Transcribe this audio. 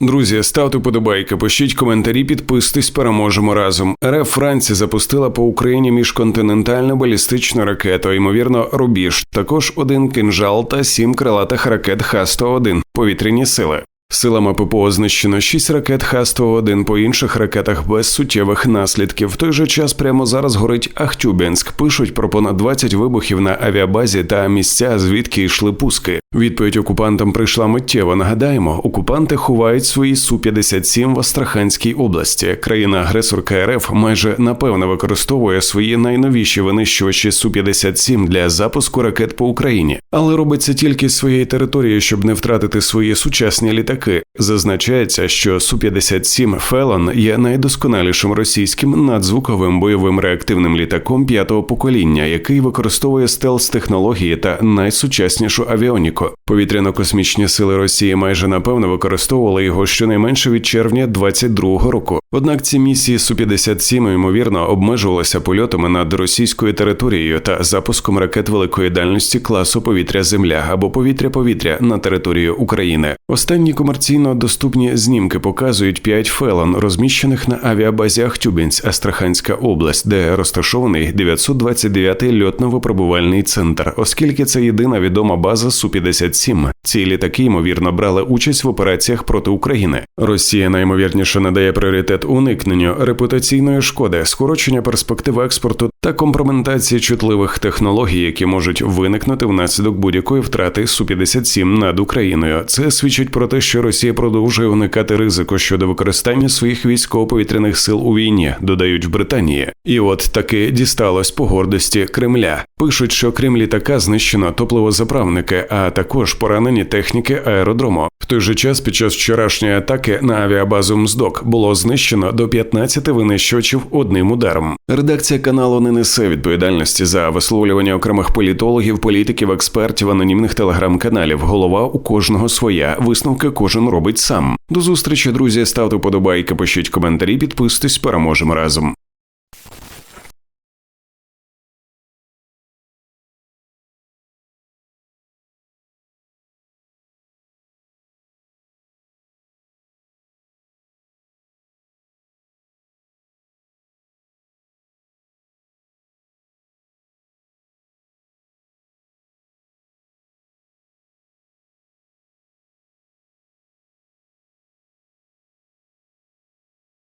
Друзі, ставте подобайки, пишіть коментарі, підписуйтесь, переможемо разом. РФ Франція запустила по Україні міжконтинентальну балістичну ракету, ймовірно, рубіж. Також один кинжал та сім крилатих ракет Х-101 повітряні сили. Силами ППО знищено 6 ракет Х-101 по інших ракетах без суттєвих наслідків. В той же час прямо зараз горить Ахтюбінськ. Пишуть про понад 20 вибухів на авіабазі та місця, звідки йшли пуски. Відповідь окупантам прийшла миттєво. Нагадаємо, окупанти ховають свої Су-57 в Астраханській області. Країна-агресорка РФ майже напевно використовує свої найновіші винищувачі Су-57 для запуску ракет по Україні, але робить це тільки з своєї території, щоб не втратити свої сучасні літаки. Зазначається, що Су-57 Фелон є найдосконалішим російським надзвуковим бойовим реактивним літаком п'ятого покоління, який використовує стелс-технології та найсучаснішу авіоніку. Повітряно-космічні сили Росії майже напевно використовували його щонайменше від червня 22-го року. Однак ці місії Су-57 ймовірно обмежувалися польотами над російською територією та запуском ракет великої дальності класу повітря-Земля або повітря-повітря на територію України. Останні комерційно доступні знімки показують п'ять фелон, розміщених на авіабазі Ахтюбінськ, Астраханська область, де розташований 929-й льотно-випробувальний центр, оскільки це єдина відома база Су-57. Ці літаки ймовірно брали участь в операціях проти України. Росія наймовірніше надає пріоритет уникненню репутаційної шкоди, скорочення перспектив експорту та компрометації чутливих технологій, які можуть виникнути внаслідок будь-якої втрати Су-57 над Україною. Це свідчить про те, що Росія продовжує уникати ризику щодо використання своїх військово-повітряних сил у війні, додають в Британії. І от таки дісталось по гордості Кремля. Пишуть, що крім літака знищено топливозаправники, а також поранені техніки аеродрому. Той же час, під час вчорашньої атаки на авіабазу МЗДОК було знищено до 15 винищувачів одним ударом. Редакція каналу не несе відповідальності за висловлювання окремих політологів, політиків, експертів, анонімних телеграм-каналів. Голова у кожного своя. Висновки кожен робить сам. До зустрічі, друзі. Ставте подобайки, пишіть коментарі, підписуйтесь, переможемо разом.